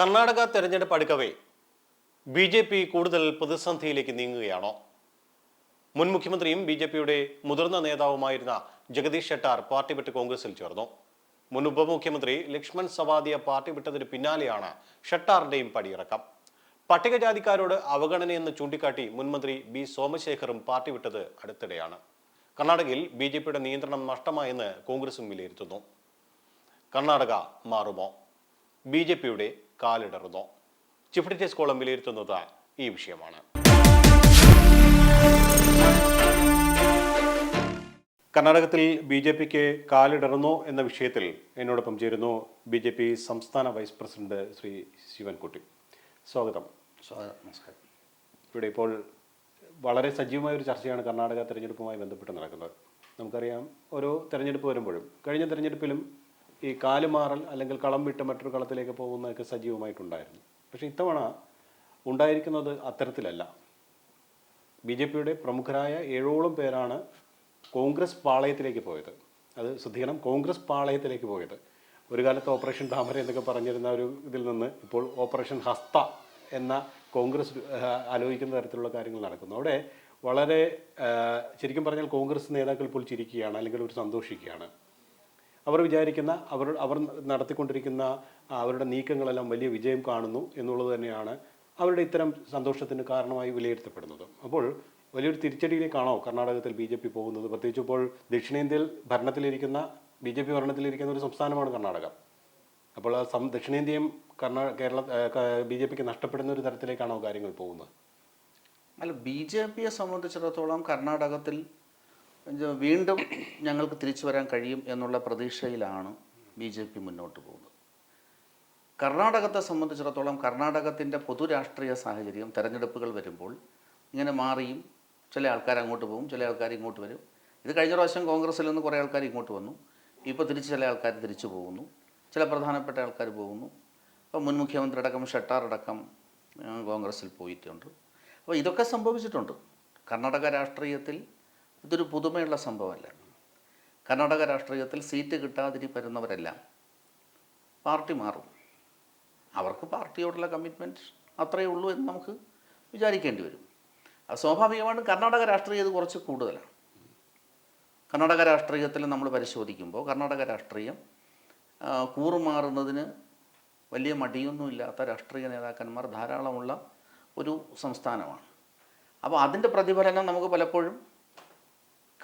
കർണാടക തെരഞ്ഞെടുപ്പ് അടുക്കവേ B J P കൂടുതൽ പ്രതിസന്ധിയിലേക്ക് നീങ്ങുകയാണോ. മുൻ മുഖ്യമന്ത്രിയും ബി ജെ പിയുടെ മുതിർന്ന നേതാവുമായിരുന്ന ജഗദീഷ് ഷെട്ടാർ പാർട്ടി വിട്ട് കോൺഗ്രസിൽ ചേർന്നു. മുൻ ഉപമുഖ്യമന്ത്രി ലക്ഷ്മൺ സവാദിയ പാർട്ടി വിട്ടതിന് പിന്നാലെയാണ് ഷെട്ടാറിന്റെയും പടിയിറക്കം. പട്ടികജാതിക്കാരോട് അവഗണനയെന്ന് ചൂണ്ടിക്കാട്ടി മുൻമന്ത്രി ബി സോമശേഖറും പാർട്ടി വിട്ടത് അടുത്തിടെയാണ്. കർണാടകയിൽ ബി ജെ പിയുടെ നിയന്ത്രണം നഷ്ടമായെന്ന് കോൺഗ്രസും വിലയിരുത്തുന്നു. കർണാടക മാറുമോ? ബി ജെ പിയുടെ കാലിടറുന്നോ? ചീഫ് എഡിറ്റേഴ്സ് കോളം വിലയിരുത്തുന്നത് ഈ വിഷയമാണ്. കർണാടകത്തിൽ ബി ജെ പിക്ക് കാലിടറുന്നോ എന്ന വിഷയത്തിൽ എന്നോടൊപ്പം ചേരുന്നു ബി ജെ പി സംസ്ഥാന വൈസ് പ്രസിഡന്റ് ശ്രീ ശിവൻകുട്ടി. സ്വാഗതം. സ്വാഗതം. നമസ്കാരം. ഇവിടെ ഇപ്പോൾ വളരെ സജീവമായ ഒരു ചർച്ചയാണ് കർണാടക തെരഞ്ഞെടുപ്പുമായി ബന്ധപ്പെട്ട് നടക്കുന്നത്. നമുക്കറിയാം ഓരോ തെരഞ്ഞെടുപ്പ് വരുമ്പോഴും കഴിഞ്ഞ തെരഞ്ഞെടുപ്പിലും ഈ കാലുമാറൽ അല്ലെങ്കിൽ കളം വിട്ട് മറ്റൊരു കളത്തിലേക്ക് പോകുന്നതൊക്കെ സജീവമായിട്ടുണ്ടായിരുന്നു. പക്ഷേ ഇത്തവണ ഉണ്ടായിരിക്കുന്നത് അത്തരത്തിലല്ല. ബി ജെ പിയുടെ പ്രമുഖരായ ഏഴോളം പേരാണ് കോൺഗ്രസ് പാളയത്തിലേക്ക് പോയത്. അത് ശ്രദ്ധിക്കണം കോൺഗ്രസ് പാളയത്തിലേക്ക് പോയത്. ഒരു കാലത്ത് ഓപ്പറേഷൻ താമര എന്നൊക്കെ പറഞ്ഞിരുന്ന ഒരു ഇതിൽ നിന്ന് ഇപ്പോൾ ഓപ്പറേഷൻ ഹസ്ത എന്ന കോൺഗ്രസ് ആലോചിക്കുന്ന തരത്തിലുള്ള കാര്യങ്ങൾ നടക്കുന്നു. അവിടെ വളരെ ശരിക്കും പറഞ്ഞാൽ കോൺഗ്രസ് നേതാക്കൾ ഇപ്പോൾ ചിരിക്കുകയാണ് അല്ലെങ്കിൽ ഒരു സന്തോഷിക്കുകയാണ്. അവർ വിചാരിക്കുന്ന അവർ അവർ നടത്തിക്കൊണ്ടിരിക്കുന്ന അവരുടെ നീക്കങ്ങളെല്ലാം വലിയ വിജയം കാണുന്നു എന്നുള്ളത് തന്നെയാണ് അവരുടെ ഇത്തരം സന്തോഷത്തിന് കാരണമായി വിലയിരുത്തപ്പെടുന്നത്. അപ്പോൾ വലിയൊരു തിരിച്ചടിയിലേക്കാണോ കർണാടകത്തിൽ ബി ജെ പി പോകുന്നത്? പ്രത്യേകിച്ച് ഇപ്പോൾ ദക്ഷിണേന്ത്യയിൽ ഭരണത്തിലിരിക്കുന്ന ബി ജെ പി ഭരണത്തിലിരിക്കുന്ന ഒരു സംസ്ഥാനമാണ് കർണാടക. അപ്പോൾ ആ സം ദക്ഷിണേന്ത്യയും കർണാ കേരള ബി ജെ പിക്ക് നഷ്ടപ്പെടുന്ന ഒരു തരത്തിലേക്കാണോ കാര്യങ്ങൾ പോകുന്നത്? അല്ല ബി ജെ പിയെ സംബന്ധിച്ചിടത്തോളം കർണാടകത്തിൽ വീണ്ടും ഞങ്ങൾക്ക് തിരിച്ചു വരാൻ കഴിയും എന്നുള്ള പ്രതീക്ഷയിലാണ് ബി ജെ പി മുന്നോട്ട് പോകുന്നത്. കർണാടകത്തെ സംബന്ധിച്ചിടത്തോളം കർണാടകത്തിന്റെ പൊതു രാഷ്ട്രീയ സാഹചര്യം തെരഞ്ഞെടുപ്പുകൾ വരുമ്പോൾ ഇങ്ങനെ മാറിയും. ചില ആൾക്കാർ അങ്ങോട്ട് പോകും ചില ആൾക്കാർ ഇങ്ങോട്ട് വരും. ഇത് കഴിഞ്ഞ പ്രാവശ്യം കോൺഗ്രസ്സിൽ നിന്ന് കുറേ ആൾക്കാർ ഇങ്ങോട്ട് വന്നു. ഇപ്പോൾ തിരിച്ച് ചില ആൾക്കാർ തിരിച്ചു പോകുന്നു. ചില പ്രധാനപ്പെട്ട ആൾക്കാർ പോകുന്നു. അപ്പോൾ മുൻ മുഖ്യമന്ത്രി അടക്കം ഷെട്ടാർ അടക്കം കോൺഗ്രസ്സിൽ പോയിട്ടുണ്ട്. അപ്പോൾ ഇതൊക്കെ സംഭവിച്ചിട്ടുണ്ട്. കർണാടക രാഷ്ട്രീയത്തിൽ ഇതൊരു പുതുമയുള്ള സംഭവമല്ല. കർണാടക രാഷ്ട്രീയത്തിൽ സീറ്റ് കിട്ടാതിരി വരുന്നവരെല്ലാം പാർട്ടി മാറും. അവർക്ക് പാർട്ടിയോടുള്ള കമ്മിറ്റ്മെന്റ് അത്രയേ ഉള്ളൂ എന്ന് നമുക്ക് വിചാരിക്കേണ്ടി വരും. അത് സ്വാഭാവികമായിട്ടും കർണാടക രാഷ്ട്രീയം ഇത് കുറച്ച് കൂടുതലാണ്. കർണാടക രാഷ്ട്രീയത്തിൽ നമ്മൾ പരിശോധിക്കുമ്പോൾ കർണാടക രാഷ്ട്രീയം കൂറുമാറുന്നതിന് വലിയ മടിയൊന്നുമില്ലാത്ത രാഷ്ട്രീയ നേതാക്കന്മാർ ധാരാളമുള്ള ഒരു സംസ്ഥാനമാണ്. അപ്പോൾ അതിന്റെ പ്രതിഫലനം നമുക്ക് പലപ്പോഴും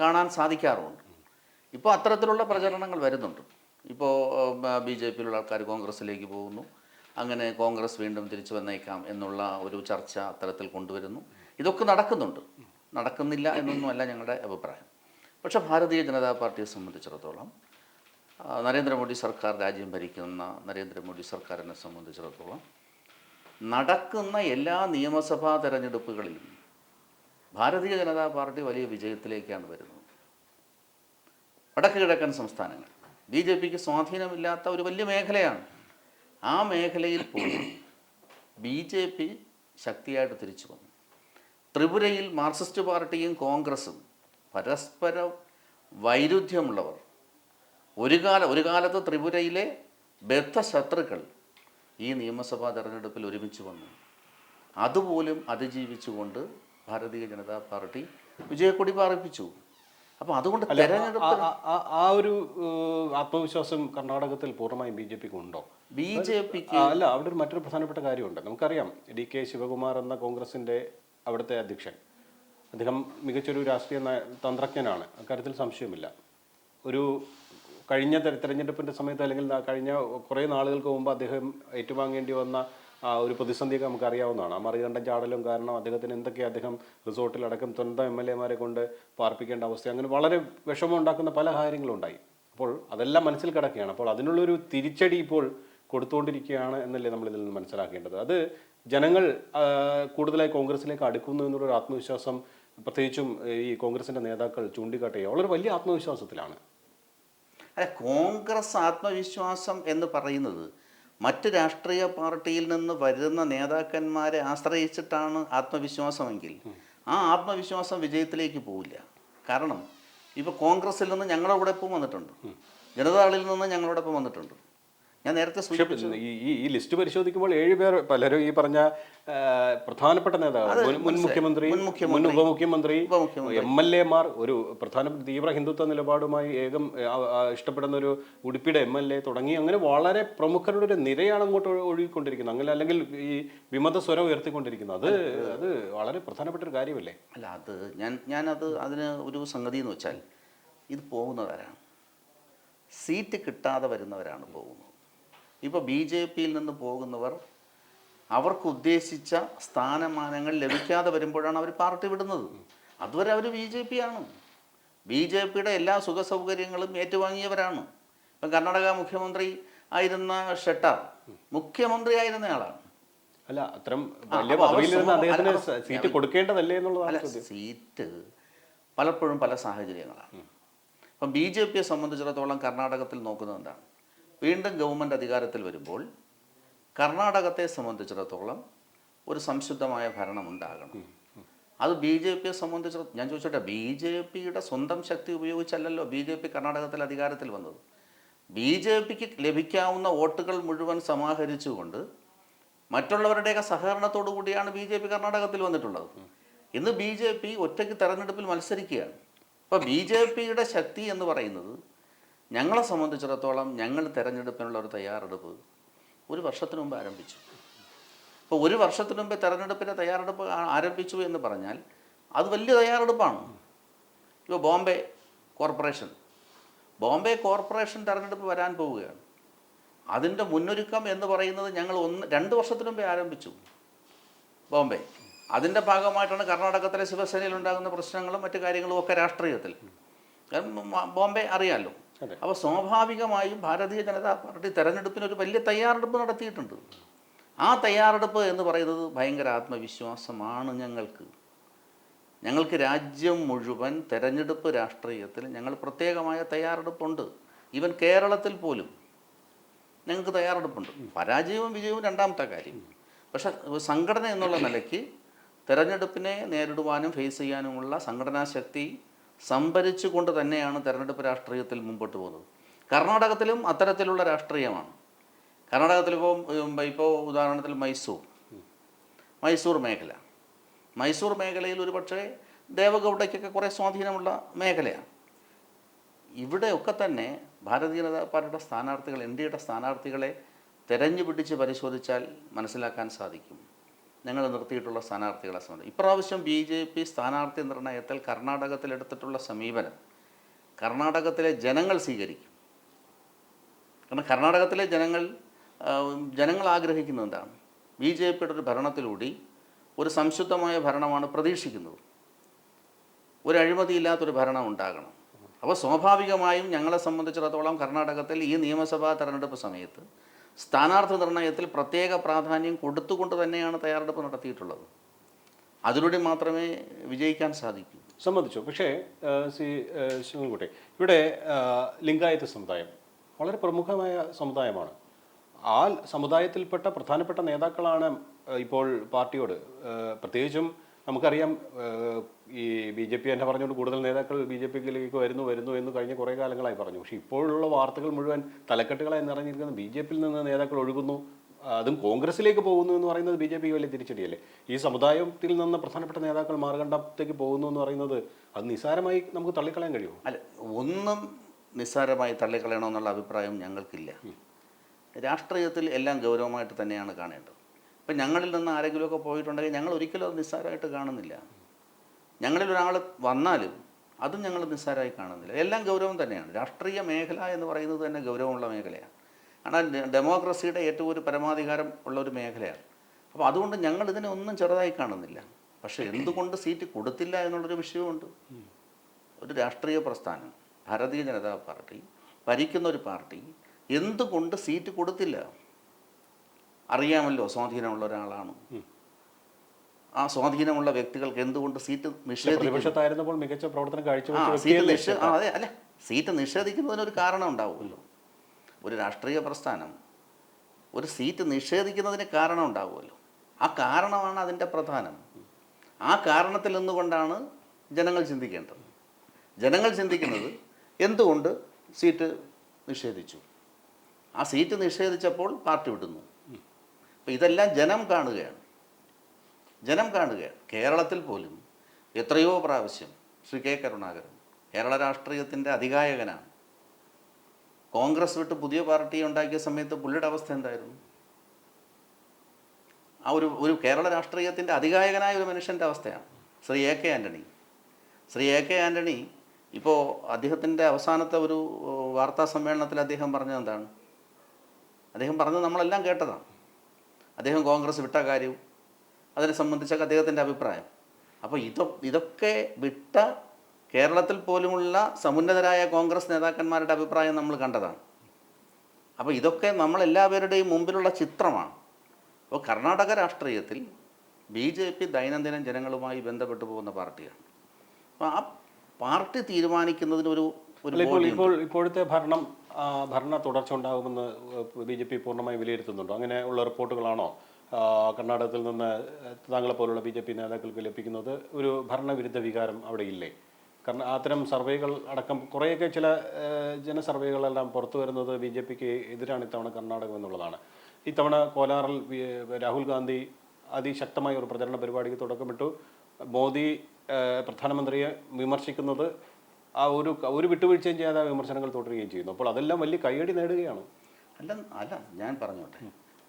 കാണാൻ സാധിക്കാറുമുണ്ട്. ഇപ്പോൾ അത്തരത്തിലുള്ള പ്രചരണങ്ങൾ വരുന്നുണ്ട്. ഇപ്പോൾ ബി ജെ പിയിലുള്ള ആൾക്കാർ കോൺഗ്രസ്സിലേക്ക് പോകുന്നു. അങ്ങനെ കോൺഗ്രസ് വീണ്ടും തിരിച്ചു വന്നേക്കാം എന്നുള്ള ഒരു ചർച്ച അത്തരത്തിൽ കൊണ്ടുവരുന്നു. ഇതൊക്കെ നടക്കുന്നുണ്ട്. നടക്കുന്നില്ല എന്നൊന്നുമല്ല ഞങ്ങളുടെ അഭിപ്രായം. പക്ഷേ ഭാരതീയ ജനതാ പാർട്ടിയെ സംബന്ധിച്ചിടത്തോളം നരേന്ദ്രമോദി സർക്കാർ രാജ്യം ഭരിക്കുന്ന നരേന്ദ്രമോദി സർക്കാരിനെ സംബന്ധിച്ചിടത്തോളം നടക്കുന്ന എല്ലാ നിയമസഭാ തെരഞ്ഞെടുപ്പുകളിലും ഭാരതീയ ജനതാ പാർട്ടി വലിയ വിജയത്തിലേക്കാണ് വരുന്നത്. വടക്ക് കിഴക്കൻ സംസ്ഥാനങ്ങൾ. ബി ജെ പിക്ക് സ്വാധീനമില്ലാത്ത ഒരു വലിയ മേഖലയാണ്. ആ മേഖലയിൽ പോലും ബി ജെ പി ശക്തിയായിട്ട് തിരിച്ചു വന്നു. ത്രിപുരയിൽ മാർക്സിസ്റ്റ് പാർട്ടിയും കോൺഗ്രസും പരസ്പര വൈരുദ്ധ്യമുള്ളവർ. ഒരു കാല ഒരു കാലത്ത് ത്രിപുരയിലെ ബദ്ധ ശത്രുക്കൾ ഈ നിയമസഭാ തെരഞ്ഞെടുപ്പിൽ ഒരുമിച്ച് വന്നു. അതുപോലും അതിജീവിച്ചുകൊണ്ട് ഭാരതീയ ജനതാ പാർട്ടി വിജയക്കൊടി പാറിപ്പിച്ചു. അപ്പോൾ അതുകൊണ്ട് തെരഞ്ഞെടുപ്പ് ആ- ഒരു ആത്മവിശ്വാസം കർണാടകത്തിൽ പൂർണമായും ബി ജെ പിക്ക് ഉണ്ടോ? ബി ജെ പിക്ക് അല്ല അവിടെ ഒരു മറ്റൊരു പ്രധാനപ്പെട്ട കാര്യമുണ്ട്. നമുക്കറിയാം ഡി കെ ശിവകുമാർ എന്ന കോൺഗ്രസിന്റെ അവിടുത്തെ അധ്യക്ഷൻ. അദ്ദേഹം മികച്ചൊരു രാഷ്ട്രീയ തന്ത്രജ്ഞനാണ്. അക്കാര്യത്തിൽ സംശയമില്ല. ഒരു കഴിഞ്ഞ തെരഞ്ഞെടുപ്പിന്റെ തെരഞ്ഞെടുപ്പിന്റെ സമയത്ത് അല്ലെങ്കിൽ കഴിഞ്ഞ കുറേ നാളുകൾക്ക് മുമ്പ് അദ്ദേഹം ഏറ്റുവാങ്ങേണ്ടി വന്ന ഒരു പ്രതിസന്ധിയൊക്കെ നമുക്ക് അറിയാവുന്നതാണ് ആ മറികണ്ടം ചാടലും കാരണം അദ്ദേഹത്തിന് എന്തൊക്കെ അദ്ദേഹം റിസോർട്ടിലടക്കം സ്വന്തം എം എൽ എമാരെ കൊണ്ട് പാർപ്പിക്കേണ്ട അവസ്ഥ അങ്ങനെ വളരെ വിഷമം ഉണ്ടാക്കുന്ന പല കാര്യങ്ങളും ഉണ്ടായി അപ്പോൾ അതെല്ലാം മനസ്സിൽ കിടക്കുകയാണ്. അപ്പോൾ അതിനുള്ളൊരു തിരിച്ചടി ഇപ്പോൾ കൊടുത്തുകൊണ്ടിരിക്കുകയാണ് എന്നല്ലേ നമ്മൾ ഇതിൽ നിന്ന് മനസ്സിലാക്കേണ്ടത്. അത് ജനങ്ങൾ കൂടുതലായി കോൺഗ്രസിലേക്ക് അടുക്കുന്നു എന്നുള്ളൊരു ആത്മവിശ്വാസം പ്രത്യേകിച്ചും ഈ കോൺഗ്രസിന്റെ നേതാക്കൾ ചൂണ്ടിക്കാട്ടുക വളരെ വലിയ ആത്മവിശ്വാസത്തിലാണ്. അല്ല കോൺഗ്രസ് ആത്മവിശ്വാസം എന്ന് പറയുന്നത് മറ്റ് രാഷ്ട്രീയ പാർട്ടിയിൽ നിന്ന് വരുന്ന നേതാക്കന്മാരെ ആശ്രയിച്ചിട്ടാണ് ആത്മവിശ്വാസമെങ്കിൽ ആ ആത്മവിശ്വാസം വിജയത്തിലേക്ക് പോവില്ല. കാരണം ഇപ്പോൾ കോൺഗ്രസിൽ നിന്ന് ഞങ്ങളുടെ കൂടെ ഇപ്പം വന്നിട്ടുണ്ട്. ജനതാദളിൽ നിന്ന് ഞങ്ങളോടൊപ്പം വന്നിട്ടുണ്ട്. ഞാൻ നേരത്തെ ഈ ഈ- ലിസ്റ്റ് പരിശോധിക്കുമ്പോൾ ഏഴ് പേർ പലരും ഈ പറഞ്ഞ പ്രധാനപ്പെട്ട നേതാവ് മുൻ- മുഖ്യമന്ത്രി മുൻ ഉപമുഖ്യമന്ത്രി. എം എൽ എ മാർ ഒരു പ്രധാന തീവ്ര ഹിന്ദുത്വ നിലപാടുമായി ഏകം ഇഷ്ടപ്പെടുന്ന ഒരു ഉടുപ്പിയുടെ എം എൽ എ തുടങ്ങി അങ്ങനെ വളരെ പ്രമുഖരുടെ ഒരു നിരയാണ് അങ്ങോട്ട് ഒഴു- ഒഴുകിക്കൊണ്ടിരിക്കുന്നത്. അങ്ങനെ അല്ലെങ്കിൽ ഈ വിമത സ്വരം ഉയർത്തിക്കൊണ്ടിരിക്കുന്നത്. അത് അത് വളരെ പ്രധാനപ്പെട്ട ഒരു കാര്യമല്ലേ? അല്ല അത് ഞാൻ ഞാനത് അതിന് ഒരു സംഗതി എന്ന് വെച്ചാൽ ഇത് പോകുന്നവരാണ്. സീറ്റ് കിട്ടാതെ വരുന്നവരാണ് പോകുന്നത്. ഇപ്പോൾ ബി ജെ പിയിൽ നിന്ന് പോകുന്നവർ അവർക്ക് ഉദ്ദേശിച്ച സ്ഥാനമാനങ്ങൾ ലഭിക്കാതെ വരുമ്പോഴാണ് അവർ പാർട്ടി വിടുന്നത്. അതുവരെ അവർ ബി ജെ പി ആണ് ബി ജെ പിയുടെ എല്ലാ സുഖ സൗകര്യങ്ങളും ഏറ്റുവാങ്ങിയവരാണ്. ഇപ്പം കർണാടക മുഖ്യമന്ത്രി ആയിരുന്ന ഷെട്ടർ മുഖ്യമന്ത്രി ആയിരുന്നയാളാണ് അല്ല അത്തരം അദ്ദേഹത്തിന് സീറ്റ് കൊടുക്കേണ്ടതല്ലേ എന്നുള്ളതാണ് സീറ്റ് പലപ്പോഴും പല സാഹചര്യങ്ങളാണ്. അപ്പം ബി ജെ പിയെ സംബന്ധിച്ചിടത്തോളം കർണാടകത്തിൽ നോക്കുന്നത് എന്താണ്? വീണ്ടും ഗവൺമെന്റ് അധികാരത്തിൽ വരുമ്പോൾ കർണാടകത്തെ സംബന്ധിച്ചിടത്തോളം ഒരു സംശുദ്ധമായ ഭരണം ഉണ്ടാകണം. അത് ബി ജെ പിയെ സംബന്ധിച്ചിടത്തോളം ഞാൻ ചോദിച്ചോട്ടെ ബി ജെ പിയുടെ സ്വന്തം ശക്തി ഉപയോഗിച്ചല്ലല്ലോ ബി ജെ പി കർണാടകത്തിൽ അധികാരത്തിൽ വന്നത്? ബി ജെ പിക്ക് ലഭിക്കാവുന്ന വോട്ടുകൾ മുഴുവൻ സമാഹരിച്ചുകൊണ്ട് മറ്റുള്ളവരുടെയൊക്കെ സഹകരണത്തോടു കൂടിയാണ് ബി ജെ പി കർണാടകത്തിൽ വന്നിട്ടുള്ളത്. ഇന്ന് ബി ജെ പി ഒറ്റയ്ക്ക് തെരഞ്ഞെടുപ്പിൽ മത്സരിക്കുകയാണ്. അപ്പോൾ ബി ജെ പിയുടെ ശക്തി എന്ന് പറയുന്നത് ഞങ്ങളെ സംബന്ധിച്ചിടത്തോളം ഞങ്ങൾ തിരഞ്ഞെടുപ്പിനുള്ള ഒരു തയ്യാറെടുപ്പ് ഒരു വർഷത്തിന് മുമ്പ് ആരംഭിച്ചു. അപ്പോൾ ഒരു വർഷത്തിന് മുമ്പ് തിരഞ്ഞെടുപ്പിന്റെ തയ്യാറെടുപ്പ് ആരംഭിച്ചു എന്ന് പറഞ്ഞാൽ അത് വലിയ തയ്യാറെടുപ്പാണ്. ഇപ്പോൾ ബോംബെ കോർപ്പറേഷൻ ബോംബെ കോർപ്പറേഷൻ തിരഞ്ഞെടുപ്പ് വരാൻ പോവുകയാണ്. അതിന്റെ മുന്നൊരുക്കം എന്ന് പറയുന്നത് ഞങ്ങൾ ഒന്ന് രണ്ട് വർഷത്തിന് മുമ്പേ ആരംഭിച്ചു ബോംബെ. അതിന്റെ ഭാഗമായിട്ടാണ് കർണാടകത്തിലെ ശിവസേനയിൽ ഉണ്ടാകുന്ന പ്രശ്നങ്ങളും മറ്റു കാര്യങ്ങളും ഒക്കെ രാഷ്ട്രീയത്തിൽ. ബോംബെ അറിയാമല്ലോ. അപ്പോൾ സ്വാഭാവികമായും ഭാരതീയ ജനതാ പാർട്ടി തെരഞ്ഞെടുപ്പിന് ഒരു വലിയ തയ്യാറെടുപ്പ് നടത്തിയിട്ടുണ്ട്. ആ തയ്യാറെടുപ്പ് എന്ന് പറയുന്നത് ഭയങ്കര ആത്മവിശ്വാസമാണ് ഞങ്ങൾക്ക്. ഞങ്ങൾക്ക് രാജ്യം മുഴുവൻ തെരഞ്ഞെടുപ്പ് രാഷ്ട്രീയത്തിൽ ഞങ്ങൾ പ്രത്യേകമായ തയ്യാറെടുപ്പുണ്ട്. ഈവൻ കേരളത്തിൽ പോലും ഞങ്ങൾക്ക് തയ്യാറെടുപ്പുണ്ട്. പരാജയവും വിജയവും രണ്ടാമത്തെ കാര്യം. പക്ഷെ സംഘടന എന്നുള്ള നിലയ്ക്ക് തെരഞ്ഞെടുപ്പിനെ നേരിടുവാനും ഫേസ് ചെയ്യാനുമുള്ള സംഘടനാ ശക്തി സംഭരിച്ചുകൊണ്ട് തന്നെയാണ് തെരഞ്ഞെടുപ്പ് രാഷ്ട്രീയത്തിൽ മുമ്പോട്ട് പോകുന്നത്. കർണാടകത്തിലും അത്തരത്തിലുള്ള രാഷ്ട്രീയമാണ്. കർണാടകത്തിലിപ്പോൾ ഇപ്പോൾ ഉദാഹരണത്തിൽ മൈസൂർ. മൈസൂർ മേഖല. മൈസൂർ മേഖലയിൽ ഒരു പക്ഷേ ദേവഗൗഡയ്ക്കൊക്കെ കുറേ സ്വാധീനമുള്ള മേഖലയാണ്. ഇവിടെയൊക്കെ തന്നെ ഭാരതീയ ജനതാ പാർട്ടിയുടെ സ്ഥാനാർത്ഥികൾ എൻ ഡി എയുടെ സ്ഥാനാർത്ഥികളെ തെരഞ്ഞു പിടിച്ച് പരിശോധിച്ചാൽ മനസ്സിലാക്കാൻ സാധിക്കും. ഞങ്ങൾ നിർത്തിയിട്ടുള്ള സ്ഥാനാർത്ഥികളെ സംബന്ധിച്ച്. ഇപ്രാവശ്യം ബി ജെ പി സ്ഥാനാർത്ഥി നിർണയത്തിൽ കർണാടകത്തിലെടുത്തിട്ടുള്ള സമീപനം കർണാടകത്തിലെ ജനങ്ങൾ സ്വീകരിക്കും. കാരണം കർണാടകത്തിലെ ജനങ്ങൾ ജനങ്ങൾ ആഗ്രഹിക്കുന്നത് എന്താണ്? ബി ജെ പിയുടെ ഒരു ഭരണത്തിലൂടെ ഒരു സംശുദ്ധമായ ഭരണമാണ് പ്രതീക്ഷിക്കുന്നത്. ഒരു അഴിമതിയില്ലാത്തൊരു ഭരണം ഉണ്ടാകണം. അപ്പോൾ സ്വാഭാവികമായും ഞങ്ങളെ സംബന്ധിച്ചിടത്തോളം കർണാടകത്തിൽ ഈ നിയമസഭാ തെരഞ്ഞെടുപ്പ് സമയത്ത് സ്ഥാനാർത്ഥി നിർണയത്തിൽ പ്രത്യേക പ്രാധാന്യം കൊടുത്തുകൊണ്ട് തന്നെയാണ് തയ്യാറെടുപ്പ് നടത്തിയിട്ടുള്ളത്. അതിലൂടെ മാത്രമേ വിജയിക്കാൻ സാധിക്കൂ. സമ്മതിച്ചു. പക്ഷേ സി ശിവൻകുട്ടി ഇവിടെ ലിംഗായത്ത് സമുദായം വളരെ പ്രമുഖമായ സമുദായമാണ്. ആ സമുദായത്തിൽപ്പെട്ട പ്രധാനപ്പെട്ട നേതാക്കളാണ് ഇപ്പോൾ പാർട്ടിയോട് പ്രത്യേകിച്ചും നമുക്കറിയാം ഈ ബി ജെ പി എന്നെ പറഞ്ഞുകൊണ്ട് കൂടുതൽ നേതാക്കൾ ബി ജെ പിയിലേക്ക് വരുന്നു വരുന്നു എന്ന് കഴിഞ്ഞ കുറേ കാലങ്ങളായി പറഞ്ഞു. പക്ഷേ ഇപ്പോഴുള്ള വാർത്തകൾ മുഴുവൻ തലക്കെട്ടുകളായി നിറഞ്ഞിരിക്കുന്ന ബി ജെ പിയിൽ നിന്ന് നേതാക്കൾ ഒഴുകുന്നു അതും കോൺഗ്രസിലേക്ക് പോകുന്നു എന്ന് പറയുന്നത് ബി ജെ പിക്ക് വലിയ തിരിച്ചടിയല്ലേ? ഈ സമുദായത്തിൽ നിന്ന് പ്രധാനപ്പെട്ട നേതാക്കൾ മാർഗണ്ഡത്തേക്ക് പോകുന്നു എന്ന് പറയുന്നത് അത് നിസ്സാരമായി നമുക്ക് തള്ളിക്കളയാൻ കഴിയുമോ? അല്ല ഒന്നും നിസ്സാരമായി തള്ളിക്കളയണമെന്നുള്ള അഭിപ്രായം ഞങ്ങൾക്കില്ല. രാഷ്ട്രീയത്തിൽ എല്ലാം ഗൗരവമായിട്ട് തന്നെയാണ് കാണേണ്ടത്. ഇപ്പം ഞങ്ങളിൽ നിന്ന് ആരെങ്കിലുമൊക്കെ പോയിട്ടുണ്ടെങ്കിൽ ഞങ്ങൾ ഒരിക്കലും അത് നിസ്സാരമായിട്ട് കാണുന്നില്ല. ഞങ്ങളിൽ ഒരാൾ വന്നാലും അതും ഞങ്ങൾ നിസ്സാരമായി കാണുന്നില്ല. എല്ലാം ഗൗരവം തന്നെയാണ്. രാഷ്ട്രീയ മേഖല എന്ന് പറയുന്നത് തന്നെ ഗൗരവമുള്ള മേഖലയാണ്. കാരണം ഡെമോക്രസിയുടെ ഏറ്റവും ഒരു പരമാധികാരം ഉള്ള ഒരു മേഖലയാണ്. അപ്പോൾ അതുകൊണ്ട് ഞങ്ങൾ ഇതിനെ ഒന്നും ചെറുതായി കാണുന്നില്ല. പക്ഷേ എന്തുകൊണ്ട് സീറ്റ് കൊടുത്തില്ല എന്നുള്ളൊരു വിഷയമുണ്ട് ഒരു രാഷ്ട്രീയ പ്രസ്ഥാനം ഭാരതീയ ജനതാ പാർട്ടി ഭരിക്കുന്ന ഒരു പാർട്ടി എന്തുകൊണ്ട് സീറ്റ് കൊടുത്തില്ല? അറിയാമല്ലോ സ്വാധീനമുള്ള ഒരാളാണ്. ആ സ്വാധീനമുള്ള വ്യക്തികൾക്ക് എന്തുകൊണ്ട് സീറ്റ് നിഷേധിക്കുന്നു? പ്രതിപക്ഷത്തായിരുന്നപ്പോൾ മികച്ച പ്രവർത്തനം കാഴ്ച അതെ അല്ല. സീറ്റ് നിഷേധിക്കുന്നതിനൊരു കാരണം ഉണ്ടാവുമല്ലോ. ഒരു രാഷ്ട്രീയ പ്രസ്ഥാനം ഒരു സീറ്റ് നിഷേധിക്കുന്നതിന് കാരണം ഉണ്ടാവുമല്ലോ. ആ കാരണമാണ് അതിന്റെ പ്രധാനം. ആ കാരണത്തിൽ നിന്നുകൊണ്ടാണ് ജനങ്ങൾ ചിന്തിക്കേണ്ടത്. ജനങ്ങൾ ചിന്തിക്കുന്നത് എന്തുകൊണ്ട് സീറ്റ് നിഷേധിച്ചു? ആ സീറ്റ് നിഷേധിച്ചപ്പോൾ പാർട്ടി വിടുന്നു. അപ്പോൾ ഇതെല്ലാം ജനം കാണുകയാണ്. ജനം കാണുകയാണ് കേരളത്തിൽ പോലും എത്രയോ പ്രാവശ്യം ശ്രീ കെ കരുണാകരൻ കേരള രാഷ്ട്രീയത്തിന്റെ അധികായകനാണ്. കോൺഗ്രസ് വിട്ട് പുതിയ പാർട്ടി ഉണ്ടാക്കിയ സമയത്ത് പുള്ളിയുടെ അവസ്ഥ എന്തായിരുന്നു? ആ ഒരു ഒരു കേരള രാഷ്ട്രീയത്തിന്റെ അധികായകനായ ഒരു മനുഷ്യന്റെ അവസ്ഥയാണ് Shri A K Antony Shri A K Antony ഇപ്പോൾ അദ്ദേഹത്തിന്റെ അവസാനത്തെ ഒരു വാർത്താ സമ്മേളനത്തിൽ അദ്ദേഹം പറഞ്ഞത് എന്താണ്? അദ്ദേഹം പറഞ്ഞത് നമ്മളെല്ലാം കേട്ടതാണ്. അദ്ദേഹം കോൺഗ്രസ് വിട്ട കാര്യവും അതിനെ സംബന്ധിച്ചൊക്കെ അദ്ദേഹത്തിന്റെ അഭിപ്രായം. അപ്പോൾ ഇതൊ ഇതൊക്കെ വിട്ട കേരളത്തിൽ പോലുമുള്ള സമുന്നതരായ കോൺഗ്രസ് നേതാക്കന്മാരുടെ അഭിപ്രായം നമ്മൾ കണ്ടതാണ്. അപ്പോൾ ഇതൊക്കെ നമ്മളെല്ലാവരുടെയും മുമ്പിലുള്ള ചിത്രമാണ്. അപ്പോൾ കർണാടക രാഷ്ട്രീയത്തിൽ ബി ജെ പി ദൈനംദിനം ജനങ്ങളുമായി ബന്ധപ്പെട്ടു പോകുന്ന പാർട്ടിയാണ്. അപ്പോൾ ആ പാർട്ടി തീരുമാനിക്കുന്നതിനൊരു ഇപ്പോൾ ഇപ്പോൾ ഇപ്പോഴത്തെ ഭരണം ഭരണ തുടർച്ച ഉണ്ടാകുമെന്ന് ബി ജെ പി പൂർണമായി വിലയിരുത്തുന്നുണ്ടോ. അങ്ങനെ ഉള്ള റിപ്പോർട്ടുകളാണോ? കർണാടകത്തിൽ നിന്ന് താങ്കളെ പോലുള്ള ബി ജെ പി നേതാക്കൾക്ക് ലഭിക്കുന്നത് ഒരു ഭരണവിരുദ്ധ വികാരം അവിടെ ഇല്ലേ? കാരണം അത്തരം സർവേകൾ അടക്കം കുറേയൊക്കെ ചില ജന ജനസർവേകളെല്ലാം പുറത്തു വരുന്നത് ബി ജെ പിക്ക് എതിരാണ് ഇത്തവണ കർണാടകം എന്നുള്ളതാണ്. ഇത്തവണ കോലാറിൽ രാഹുൽ ഗാന്ധി അതിശക്തമായ ഒരു പ്രചരണ പരിപാടിക്ക് തുടക്കമിട്ടു. മോദി പ്രധാനമന്ത്രിയെ വിമർശിക്കുന്നത് ആ ഒരു ഒരു വിട്ടുവീഴ്ചയും ചെയ്യാതെ വിമർശനങ്ങൾ തുടരുകയും ചെയ്യുന്നു. അപ്പോൾ അതെല്ലാം വലിയ കയ്യടി നേടുകയാണ്. അല്ല അല്ല ഞാൻ പറഞ്ഞോട്ടെ.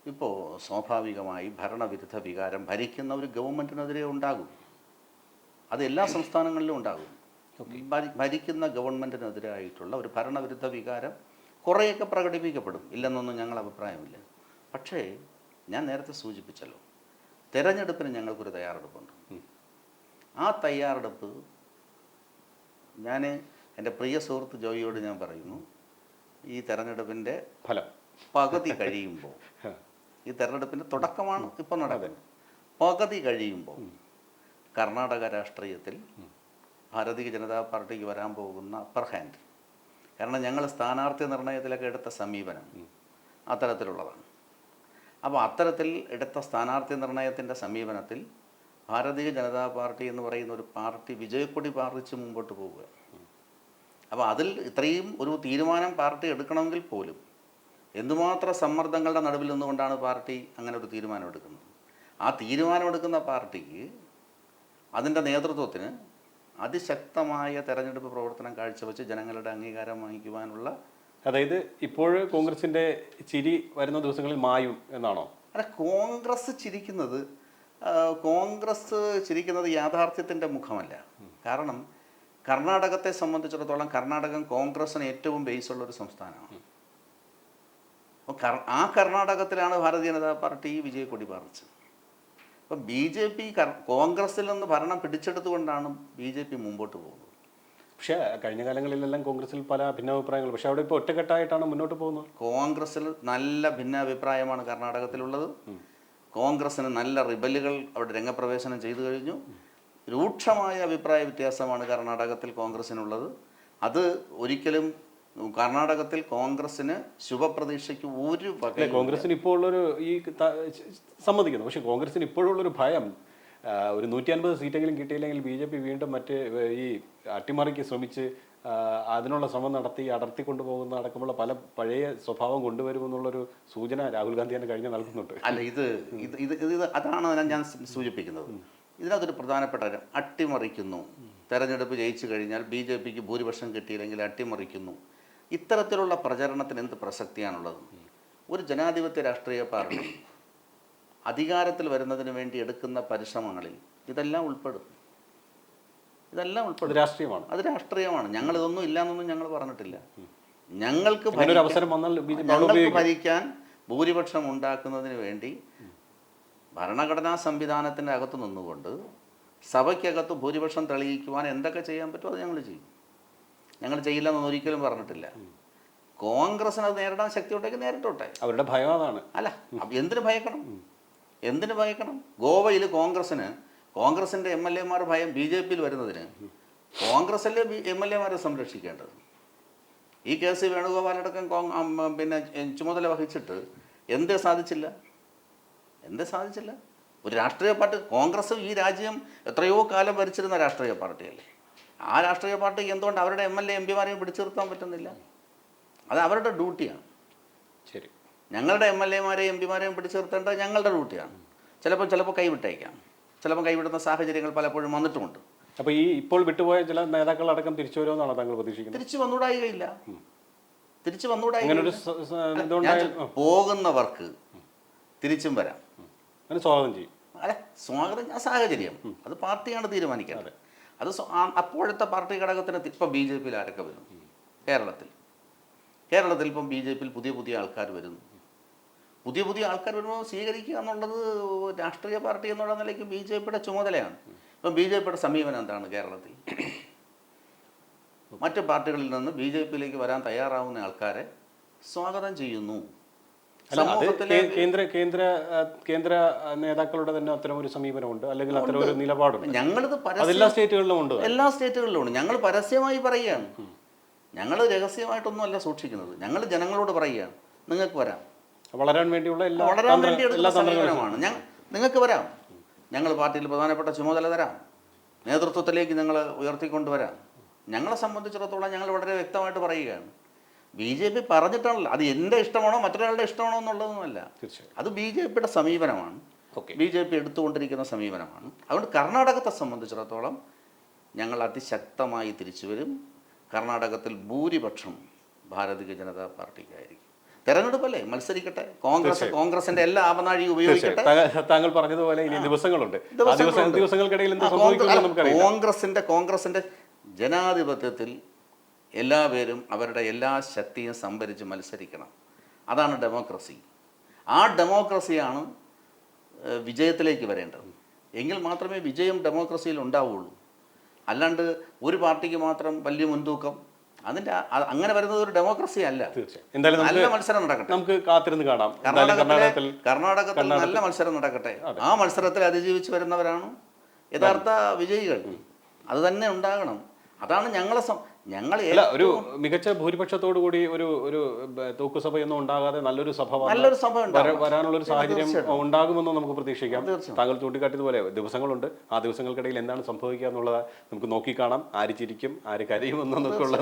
ഇപ്പോൾ സ്വാഭാവികമായി ഭരണവിരുദ്ധ വികാരം ഭരിക്കുന്ന ഒരു ഗവൺമെന്റിനെതിരെ ഉണ്ടാകും. അത് എല്ലാ സംസ്ഥാനങ്ങളിലും ഉണ്ടാകും. ഭരി- ഭരിക്കുന്ന ഗവൺമെന്റിനെതിരായിട്ടുള്ള ഒരു ഭരണവിരുദ്ധ വികാരം കുറേയൊക്കെ പ്രകടിപ്പിക്കപ്പെടും. ഇല്ലെന്നൊന്നും ഞങ്ങൾ അഭിപ്രായമില്ല. പക്ഷേ ഞാൻ നേരത്തെ സൂചിപ്പിച്ചല്ലോ തെരഞ്ഞെടുപ്പിന് ഞങ്ങൾക്കൊരു തയ്യാറെടുപ്പുണ്ട്. ആ തയ്യാറെടുപ്പ് ഞാൻ എന്റെ പ്രിയ സുഹൃത്ത് ജോയിയോട് ഞാൻ പറയുന്നു ഈ തെരഞ്ഞെടുപ്പിന്റെ ഫലം. പകുതി കഴിയുമ്പോൾ ഈ തെരഞ്ഞെടുപ്പിന്റെ തുടക്കമാണ് ഇപ്പോൾ നടക്കുന്നത്. പകുതി കഴിയുമ്പോൾ കർണാടക രാഷ്ട്രീയത്തിൽ ഭാരതീയ ജനതാ പാർട്ടിക്ക് വരാൻ പോകുന്ന അപ്പർ ഹാൻഡ് കാരണം ഞങ്ങൾ സ്ഥാനാർത്ഥി നിർണയത്തിലൊക്കെ എടുത്ത സമീപനം അത്തരത്തിലുള്ളതാണ്. അപ്പോൾ അത്തരത്തിൽ എടുത്ത സ്ഥാനാർത്ഥി നിർണയത്തിന്റെ സമീപനത്തിൽ ഭാരതീയ ജനതാ പാർട്ടി എന്ന് പറയുന്ന ഒരു പാർട്ടി വിജയക്കൊടി പാർട്ടിച്ച് മുമ്പോട്ട് പോവുക അപ്പോൾ അതിൽ ഇത്രയും ഒരു തീരുമാനം പാർട്ടി എടുക്കണമെങ്കിൽ പോലും എന്തുമാത്രം സമ്മർദ്ദങ്ങളുടെ നടുവിൽ നിന്നുകൊണ്ടാണ് പാർട്ടി അങ്ങനെ ഒരു തീരുമാനമെടുക്കുന്നത്? ആ തീരുമാനമെടുക്കുന്ന പാർട്ടിക്ക് അതിന്റെ നേതൃത്വത്തിന് അതിശക്തമായ തെരഞ്ഞെടുപ്പ് പ്രവർത്തനം കാഴ്ചവെച്ച് ജനങ്ങളുടെ അംഗീകാരം വാങ്ങിക്കുവാനുള്ള അതായത് ഇപ്പോൾ കോൺഗ്രസിന്റെ ചിരി വരുന്ന ദിവസങ്ങളിൽ മായും എന്നാണോ? അല്ല കോൺഗ്രസ് ചിരിക്കുന്നത് കോൺഗ്രസ് ചിരിക്കുന്നത് യാഥാർത്ഥ്യത്തിന്റെ മുഖമല്ല. കാരണം കർണാടകത്തെ സംബന്ധിച്ചിടത്തോളം കർണാടകം കോൺഗ്രസിന് ഏറ്റവും ബേസുള്ള ഒരു സംസ്ഥാനമാണ്. അപ്പോൾ ആ കർണാടകത്തിലാണ് ഭാരതീയ ജനതാ പാർട്ടി വിജയക്കൊടി പറിച്ചത് അപ്പോൾ ബി ജെ പി കോൺഗ്രസിൽ നിന്ന് ഭരണം പിടിച്ചെടുത്തുകൊണ്ടാണ് ബി ജെ പി മുമ്പോട്ട് പോകുന്നത്. പക്ഷേ കഴിഞ്ഞ കാലങ്ങളിലെല്ലാം കോൺഗ്രസിൽ പല ഭിന്നാഭിപ്രായങ്ങൾ പക്ഷേ അവിടെ ഇപ്പോൾ ഒറ്റക്കെട്ടായിട്ടാണ് മുന്നോട്ട് പോകുന്നത്. കോൺഗ്രസ്സിൽ നല്ല ഭിന്നാഭിപ്രായമാണ് കർണാടകത്തിലുള്ളത്. കോൺഗ്രസ്സിന് നല്ല റിബലുകൾ അവിടെ രംഗപ്രവേശനം ചെയ്തു കഴിഞ്ഞു. രൂക്ഷമായ അഭിപ്രായ വ്യത്യാസമാണ് കർണാടകത്തിൽ കോൺഗ്രസ്സിനുള്ളത് അത് ഒരിക്കലും കർണാടകത്തിൽ കോൺഗ്രസിന് ശുഭപ്രതീക്ഷയ്ക്ക് ഒരു കോൺഗ്രസിന് ഇപ്പോൾ ഉള്ളൊരു ഈ സമ്മതിക്കുന്നു. പക്ഷെ കോൺഗ്രസിന് ഇപ്പോഴുള്ളൊരു ഭയം ഒരു നൂറ്റി അൻപത് സീറ്റെങ്കിലും കിട്ടിയില്ലെങ്കിൽ ബി ജെ പി വീണ്ടും മറ്റ് ഈ അട്ടിമറിക്ക് ശ്രമിച്ച് അതിനുള്ള ശ്രമം നടത്തി അടർത്തി കൊണ്ടുപോകുന്ന അടക്കമുള്ള പല പഴയ സ്വഭാവം കൊണ്ടുവരുമെന്നുള്ളൊരു സൂചന രാഹുൽ ഗാന്ധി തന്നെ കഴിഞ്ഞ നൽകുന്നുണ്ട് അല്ല ഇത് ഇത് ഇത് ഇത് അതാണ് ഞാൻ- ഞാൻ സൂചിപ്പിക്കുന്നത്. ഇതിനകത്തൊരു പ്രധാനപ്പെട്ട കാര്യം അട്ടിമറിക്കുന്നു. തെരഞ്ഞെടുപ്പ് ജയിച്ചു കഴിഞ്ഞാൽ ബി ജെ പിക്ക് ഭൂരിപക്ഷം കിട്ടിയില്ലെങ്കിൽ അട്ടിമറിക്കുന്നു. ഇത്തരത്തിലുള്ള പ്രചരണത്തിന് എന്ത് പ്രസക്തിയാണുള്ളത്? ഒരു ജനാധിപത്യ രാഷ്ട്രീയ പാർട്ടി അധികാരത്തിൽ വരുന്നതിന് വേണ്ടി എടുക്കുന്ന പരിശ്രമങ്ങളിൽ ഇതെല്ലാം ഉൾപ്പെടും. ഇതെല്ലാം ഉൾപ്പെടും. രാഷ്ട്രീയമാണ്. അത് രാഷ്ട്രീയമാണ്. ഞങ്ങൾ ഇതൊന്നും ഇല്ലാന്നൊന്നും ഞങ്ങൾ പറഞ്ഞിട്ടില്ല. ഞങ്ങൾക്ക് അവസരം വന്നാൽ ഞങ്ങൾക്ക് ഭരിക്കാൻ ഭൂരിപക്ഷം ഉണ്ടാക്കുന്നതിന് വേണ്ടി ഭരണഘടനാ സംവിധാനത്തിന്റെ അകത്ത് നിന്നുകൊണ്ട് സഭയ്ക്കകത്ത് ഭൂരിപക്ഷം തെളിയിക്കുവാൻ എന്തൊക്കെ ചെയ്യാൻ പറ്റുമോ അത് ഞങ്ങൾ ചെയ്യും. ഞങ്ങൾ ചെയ്യില്ലെന്ന് ഒരിക്കലും പറഞ്ഞിട്ടില്ല. കോൺഗ്രസിന് അത് നേരിടാൻ ശക്തി ഉണ്ടെങ്കിൽ നേരിട്ടോട്ടെ. അവരുടെ ഭയം അതാണ്. അല്ല എന്തിനു ഭയക്കണം? എന്തിനു ഭയക്കണം? ഗോവയിൽ കോൺഗ്രസിന് കോൺഗ്രസിന്റെ എം എൽ എമാർ ഭയം ബി ജെ പിയിൽ വരുന്നതിന് കോൺഗ്രസ്സിലെ എം എൽ എമാരെ സംരക്ഷിക്കേണ്ടത്? ഈ കേസ് വേണുഗോപാലടക്കം പിന്നെ ചുമതല വഹിച്ചിട്ട് എന്തേ സാധിച്ചില്ല? എന്തേ സാധിച്ചില്ല? ഒരു രാഷ്ട്രീയ പാർട്ടി കോൺഗ്രസ് ഈ രാജ്യം എത്രയോ കാലം ഭരിച്ചിരുന്ന രാഷ്ട്രീയ പാർട്ടിയല്ലേ? ആ രാഷ്ട്രീയ പാർട്ടിക്ക് എന്തുകൊണ്ട് അവരുടെ എം എൽ എ എം പിമാരെയും പിടിച്ചു നിർത്താൻ പറ്റുന്നില്ല? അത് അവരുടെ ഡ്യൂട്ടിയാണ്. ശരി. ഞങ്ങളുടെ എം എൽ എമാരെയും എം പിമാരെയും പിടിച്ചു നിർത്തേണ്ടത് ഞങ്ങളുടെ ഡ്യൂട്ടിയാണ്. ചിലപ്പോൾ ചിലപ്പോൾ കൈവിട്ടേക്കാം. ചിലപ്പോൾ കൈവിടുന്ന സാഹചര്യങ്ങൾ പലപ്പോഴും വന്നിട്ടുമുണ്ട്. അപ്പോൾ ഈ ഇപ്പോൾ വിട്ടുപോയ ചില നേതാക്കളടക്കം തിരിച്ചു വരുമെന്നാണ് താങ്കൾ പ്രതീക്ഷിക്കുന്നത്? തിരിച്ചു വന്നുകൂടായികയില്ല. തിരിച്ചു ചോ- പോകുന്നവർക്ക് തിരിച്ചും വരാം. സ്വാഗതം ചെയ്യും. അല്ല സ്വാഗതം ആ സാഹചര്യം. അത് പാർട്ടിയാണ് തീരുമാനിക്കേണ്ടത്. അത് അപ്പോഴത്തെ പാർട്ടി ഘടകത്തിന് ഇപ്പം ബി ജെ പിയിൽ ആരൊക്കെ വരും? കേരളത്തിൽ. കേരളത്തിൽ ഇപ്പം ബി ജെ പിയിൽ പുതിയ പുതിയ ആൾക്കാർ വരുന്നു. പുതിയ പുതിയ ആൾക്കാർ വരുമ്പോൾ സ്വീകരിക്കുക എന്നുള്ളത് രാഷ്ട്രീയ പാർട്ടി എന്നുള്ള നിലയ്ക്ക് ബി ജെ പിയുടെ ചുമതലയാണ്. ഇപ്പം ബി ജെ പിയുടെ സമീപനം എന്താണ് കേരളത്തിൽ? മറ്റു പാർട്ടികളിൽ നിന്ന് ബി ജെ പിയിലേക്ക് വരാൻ തയ്യാറാവുന്ന ആൾക്കാരെ സ്വാഗതം ചെയ്യുന്നു അല്ല അത് സമൂഹത്തിലെ കേ- കേന്ദ്ര കേന്ദ്ര കേന്ദ്ര നേതാക്കളുടെ തന്നെ അത്തരം ഒരു സമീപനമുണ്ട് അല്ലെങ്കിൽ അത്തരം ഒരു നിലപാടുണ്ട്. ഞങ്ങളിത് എല്ലാ സ്റ്റേറ്റുകളിലും ഉണ്ട്. എല്ലാ സ്റ്റേറ്റുകളിലും ഉണ്ട്. ഞങ്ങൾ പരസ്യമായി പറയുകയാണ്. ഞങ്ങൾ രഹസ്യമായിട്ടൊന്നും അല്ല സൂക്ഷിക്കുന്നത്. ഞങ്ങൾ ജനങ്ങളോട് പറയുകയാണ്. നിങ്ങൾക്ക് വരാം. വളരാൻ വേണ്ടിയുള്ള എല്ലാ വളരാൻ വേണ്ടിയുള്ള സമീപനമാണ്. നിങ്ങൾക്ക് വരാം. ഞങ്ങൾ പാർട്ടിയിൽ പ്രധാനപ്പെട്ട ചുമതല തരാം. നേതൃത്വത്തിലേക്ക് ഞങ്ങൾ ഉയർത്തിക്കൊണ്ടുവരാം. ഞങ്ങളെ സംബന്ധിച്ചിടത്തോളം ഞങ്ങൾ വളരെ വ്യക്തമായിട്ട് പറയുകയാണ്. ബി ജെ പി പറഞ്ഞിട്ടാണല്ലോ. അത് എന്റെ ഇഷ്ടമാണോ മറ്റൊരാളുടെ ഇഷ്ടമാണോ എന്നുള്ളതൊന്നുമല്ല. അത് ബി ജെ പിയുടെ സമീപനമാണ്. ഓക്കെ. ബി ജെ പി എടുത്തുകൊണ്ടിരിക്കുന്ന സമീപനമാണ്. അതുകൊണ്ട് കർണാടകത്തെ സംബന്ധിച്ചിടത്തോളം ഞങ്ങൾ അതിശക്തമായി തിരിച്ചു വരും കർണാടകത്തിൽ ഭൂരിപക്ഷം ഭാരതീയ ജനതാ പാർട്ടിക്കായിരിക്കും. തെരഞ്ഞെടുപ്പല്ലേ? മത്സരിക്കട്ടെ. കോൺഗ്രസ് കോൺഗ്രസിന്റെ എല്ലാ ആവനാഴിയും ഉപയോഗിക്കട്ടെ. താങ്കൾ- പറഞ്ഞതുപോലെ ഇനി ദിവസങ്ങളുണ്ട്. ദിവസങ്ങൾക്കിടയിൽ കോൺഗ്രസിന്റെ കോൺഗ്രസിന്റെ ജനാധിപത്യത്തിൽ എല്ലാവരും അവരുടെ എല്ലാ ശക്തിയും സംഭരിച്ച് മത്സരിക്കണം. അതാണ് ഡെമോക്രസി. ആ ഡെമോക്രസിയാണ് വിജയത്തിലേക്ക് വരേണ്ടത്. എങ്കിൽ മാത്രമേ വിജയം ഡെമോക്രസിയിൽ ഉണ്ടാവുകയുള്ളൂ അല്ലാണ്ട് ഒരു പാർട്ടിക്ക് മാത്രം വലിയ മുൻതൂക്കം അതിന്റെ അങ്ങനെ വരുന്നത് ഒരു ഡെമോക്രസി അല്ല. എന്തായാലും നല്ല മത്സരം നടക്കട്ടെ. നമുക്ക് കാത്തിരുന്ന് കാണാം. കർണാടകത്തിൽ കർണാടകത്തിൽ നല്ല മത്സരം നടക്കട്ടെ. ആ മത്സരത്തിൽ അതിജീവിച്ച് വരുന്നവരാണ് യഥാർത്ഥ വിജയികൾ. അത് തന്നെ ഉണ്ടാകണം. അതാണ് ഞങ്ങളെ ഞങ്ങൾ ഒരു മികച്ച ഭൂരിപക്ഷത്തോടു കൂടി ഒരു ഒരു തൂക്കുസഭയൊന്നും ഉണ്ടാകാതെ നല്ലൊരു സഭ നല്ലൊരു സഭ വരാനുള്ള ഒരു സാഹചര്യം ഉണ്ടാകുമെന്ന് നമുക്ക് പ്രതീക്ഷിക്കാം. താങ്കൾ ചൂണ്ടിക്കാട്ടിയതുപോലെ ദിവസങ്ങളുണ്ട്. ആ ദിവസങ്ങൾക്കിടയിൽ എന്താണ് സംഭവിക്കുക എന്നുള്ളത് നമുക്ക് നോക്കിക്കാണാം ആര് ചിരിക്കും ആര് കരയും എന്നൊക്കെ ഉള്ള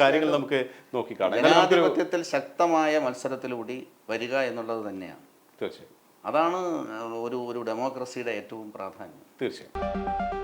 കാര്യങ്ങൾ നമുക്ക് നോക്കിക്കാണാം ജനാധിപത്യത്തിൽ ശക്തമായ മത്സരത്തിലൂടി വരിക എന്നുള്ളത് തന്നെയാണ്. തീർച്ചയായും അതാണ് ഒരു ഒരു ഡെമോക്രസിയുടെ ഏറ്റവും പ്രാധാന്യം. തീർച്ചയായും